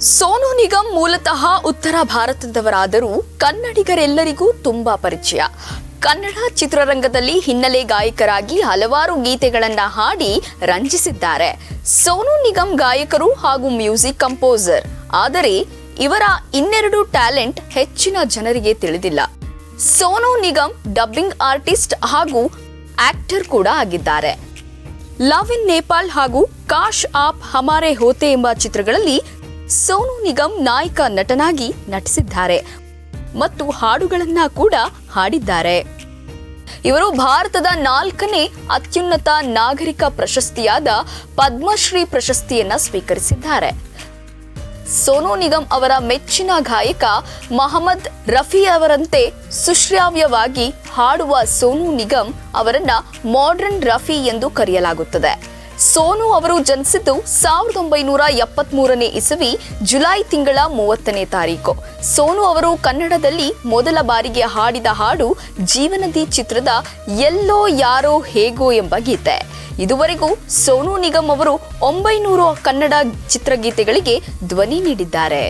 ಸೋನು ನಿಗಮ್ ಮೂಲತಃ ಉತ್ತರ ಭಾರತದವರಾದರೂ ಕನ್ನಡಿಗರೆಲ್ಲರಿಗೂ ತುಂಬಾ ಪರಿಚಯ. ಕನ್ನಡ ಚಿತ್ರರಂಗದಲ್ಲಿ ಹಿನ್ನೆಲೆ ಗಾಯಕರಾಗಿ ಹಲವಾರು ಗೀತೆಗಳನ್ನ ಹಾಡಿ ರಂಜಿಸಿದ್ದಾರೆ. ಸೋನು ನಿಗಮ್ ಗಾಯಕರು ಹಾಗೂ ಮ್ಯೂಸಿಕ್ ಕಂಪೋಸರ್. ಆದರೆ ಇವರ ಇನ್ನೆರಡು ಟ್ಯಾಲೆಂಟ್ ಹೆಚ್ಚಿನ ಜನರಿಗೆ ತಿಳಿದಿಲ್ಲ. ಸೋನು ನಿಗಮ್ ಡಬ್ಬಿಂಗ್ ಆರ್ಟಿಸ್ಟ್ ಹಾಗೂ ಆಕ್ಟರ್ ಕೂಡ ಆಗಿದ್ದಾರೆ. ಲವ್ ಇನ್ ನೇಪಾಲ್ ಹಾಗೂ ಕಾಶ್ ಆಪ್ ಹಮಾರೆ ಹೋತೆ ಎಂಬ ಚಿತ್ರಗಳಲ್ಲಿ ಸೋನು ನಿಗಮ್ ನಾಯಕ ನಟನಾಗಿ ನಟಿಸಿದ್ದಾರೆ ಮತ್ತು ಹಾಡುಗಳನ್ನ ಕೂಡ ಹಾಡಿದ್ದಾರೆ. ಇವರು ಭಾರತದ ನಾಲ್ಕನೇ ಅತ್ಯುನ್ನತ ನಾಗರಿಕ ಪ್ರಶಸ್ತಿಯಾದ ಪದ್ಮಶ್ರೀ ಪ್ರಶಸ್ತಿಯನ್ನ ಸ್ವೀಕರಿಸಿದ್ದಾರೆ. ಸೋನು ನಿಗಮ್ ಅವರ ಮೆಚ್ಚಿನ ಗಾಯಕ ಮಹಮ್ಮದ್ ರಫಿ ಅವರಂತೆ ಸುಶ್ರಾವ್ಯವಾಗಿ ಹಾಡುವ ಸೋನು ನಿಗಮ್ ಅವರನ್ನ ಮಾಡರ್ನ್ ರಫಿ ಎಂದು ಕರೆಯಲಾಗುತ್ತದೆ. ಸೋನು ಅವರು ಜನಿಸಿದ್ದು ಸಾವಿರದ ಒಂಬೈನೂರ ಎಪ್ಪತ್ಮೂರನೇ ಇಸವಿ ಜುಲೈ ತಿಂಗಳ ಮೂವತ್ತನೇ ತಾರೀಕು. ಸೋನು ಅವರು ಕನ್ನಡದಲ್ಲಿ ಮೊದಲ ಬಾರಿಗೆ ಹಾಡಿದ ಹಾಡು ಜೀವನದಿ ಚಿತ್ರದ ಎಲ್ಲೋ ಯಾರೋ ಹೇಗೋ ಎಂಬ ಗೀತೆ. ಇದುವರೆಗೂ ಸೋನು ನಿಗಮ್ ಅವರು ಒಂಬೈನೂರು ಕನ್ನಡ ಚಿತ್ರಗೀತೆಗಳಿಗೆ ಧ್ವನಿ ನೀಡಿದ್ದಾರೆ.